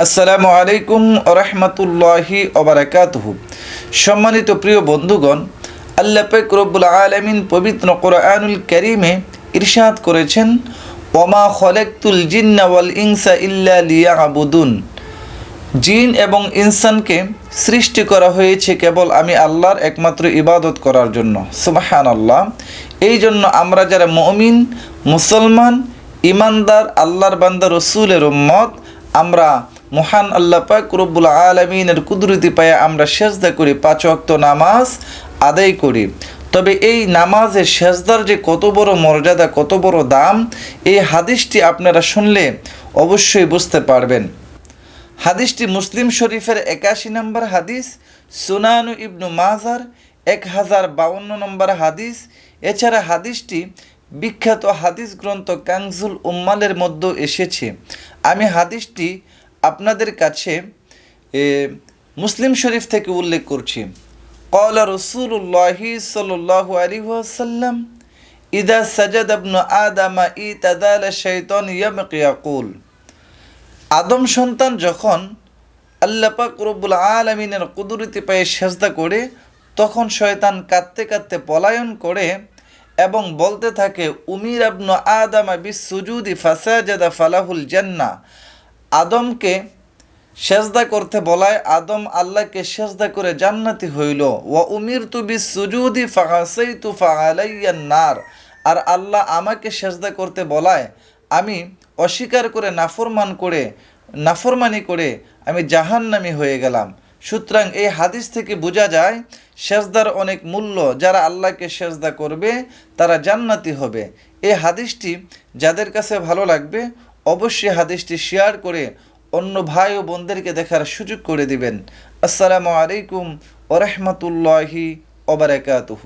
আসসালামু আলাইকুম রহমতুল্লাহি ওবরাকাতুহু। সম্মানিত প্রিয় বন্ধুগণ, আল্লাহ পাক রব্বুল আলামিন পবিত্র কোরআনুল কারীমে ইরশাদ করেছেন, ওমা খলেকতুল জিন্না ওয়াল ইনসা ইল্লা লিয়াবুদুন। জিন এবং ইনসানকে সৃষ্টি করা হয়েছে কেবল আমি আল্লাহর একমাত্র ইবাদত করার জন্য। সুবাহান আল্লাহ এই জন্য আমরা যারা মমিন, মুসলমান ইমানদার আল্লাহর বান্দা, রসুলের উম্মত, আমরা মহান আল্লাহ পাক রব্বুল আলমিনের কুদরতি পায়ে আমরা সেজদা করি, পাঁচ অক্ত নামাজ আদায় করি। তবে এই নামাজের সেজদার যে কত বড় মর্যাদা, কত বড় দাম, এই হাদিসটি আপনারা শুনলে অবশ্যই বুঝতে পারবেন। হাদিসটি মুসলিম শরীফের একাশি নম্বর হাদিস, সুনানু ইবনু মাজার এক হাজার বাউন্ন নম্বর হাদিস। এছাড়া হাদিসটি বিখ্যাত হাদিস গ্রন্থ কাংজুল উম্মালের মধ্যেও এসেছে। আমি হাদিসটি আপনাদের কাছে মুসলিম শরীফ থেকে উল্লেখ করছি। কলা রসুল্লাহ সাল্লাহ আলী ওয়াসাল্লাম, ইদা সাজাদ আবনু আদামা ই তাদাল শৈতন ইয়াকুল। আদম সন্তান যখন আল্লাপাক রব্বুল আলমিনের কুদুরিতে পায়ে সেজদা করে, তখন শয়তান কাঁদতে কাঁদতে পলায়ন করে এবং বলতে থাকে, উমির আবনু আদামা বিসুজুদি ফাসাজাদা ফালাহুল জান্না আদমকে সেজদা করতে বলায় আদম আল্লাহকে সেজদা করে জান্নাতি হইল। ওয়া উমির তু বিস সুজুদি ফাহাসাই তু নার। আর আল্লাহ আমাকে সেজদা করতে বলায়, আমি অস্বীকার করে নাফরমান করে, নাফরমানি করে আমি জাহান্নামি হয়ে গেলাম। সুতরাং এই হাদিস থেকে বোঝা যায়, সেজদার অনেক মূল্য, যারা আল্লাহকে সেজদা করবে, তারা জান্নাতি হবে। এই হাদিসটি যাদের কাছে ভালো লাগবে অবশ্যই হাদিসটি শেয়ার করে অন্য ভাই ও বোনদেরকে দেখার সুযোগ করে দিবেন। আসসালামু আলাইকুম ওরহমতুল্লাহি ওবরাকাতুহু